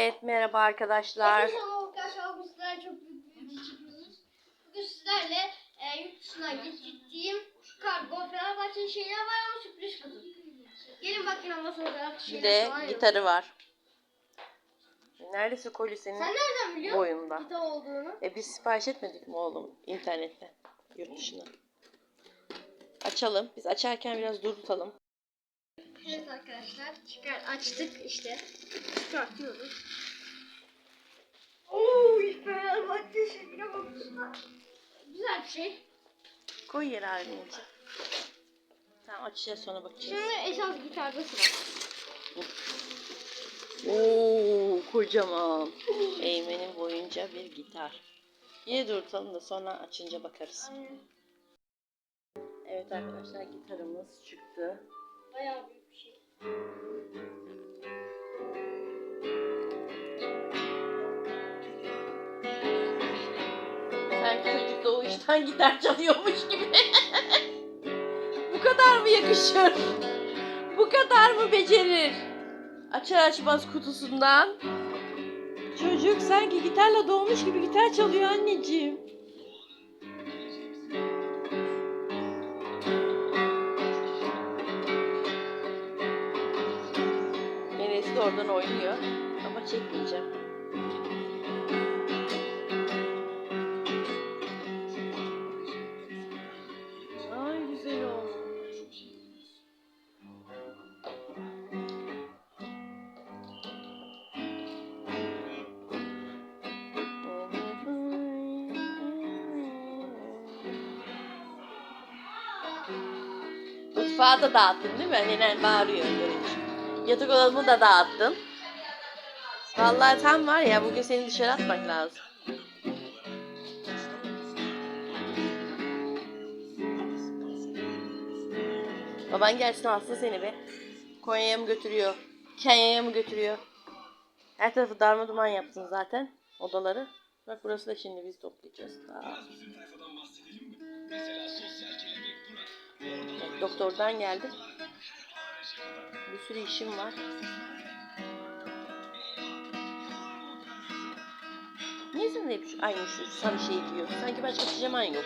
Evet merhaba arkadaşlar. Bugün sizlerle çok büyük bir. Bugün sizlerle e, yurt dışına gittiğim kargo Fenerbahçe'nin şeyler var ama sürpriz kutu. Gelin bakın ama sonra Bir şeyler de gitarı var. Neredeyse koli senin Sen nereden biliyorsun boyunda. gitar olduğunu? E biz sipariş etmedik mi oğlum internetten yurt dışına? Açalım. Biz açarken biraz durdutalım. Evet arkadaşlar çıkar açtık işte. Çıkartıyoruz. Oo, Fenerbahçe şeyine bakın. Güzel bir şey. Koy yere anneciğim. Tamam açacağız sonra bakacağız. Şimdi esas gitarda sıra. Oo kocaman. Eymen'in boyunca bir gitar. Yine durdutalım da sonra açınca bakarız. Aynen. Evet arkadaşlar gitarımız çıktı. Bayağı büyük. Sanki çocuk doğuştan gitar çalıyormuş gibi. Bu kadar mı yakışır? Bu kadar mı becerir? Açar açmaz kutusundan. Çocuk sanki gitarla doğmuş gibi gitar çalıyor anneciğim. Oradan oynuyor. Ama çekmeyeceğim. Ay güzel olmuş. Mutfağı da dağıttın değil mi? Nenen bağırıyor görünce. Yatak odamı da dağıttın. Vallahi tam var ya bugün seni dışarı atmak lazım. Baban gelsin alsın seni be. Konya'ya mı götürüyor? Kenya'ya mı götürüyor? Her tarafı darma duman yaptın zaten odaları. Bak burası da şimdi biz toplayacağız. Daha. Doktordan geldim. Bir sürü işim var. Niye sen de hep aynı şu sarı şeyi giyiyorsun? Sanki başka pijaman yok.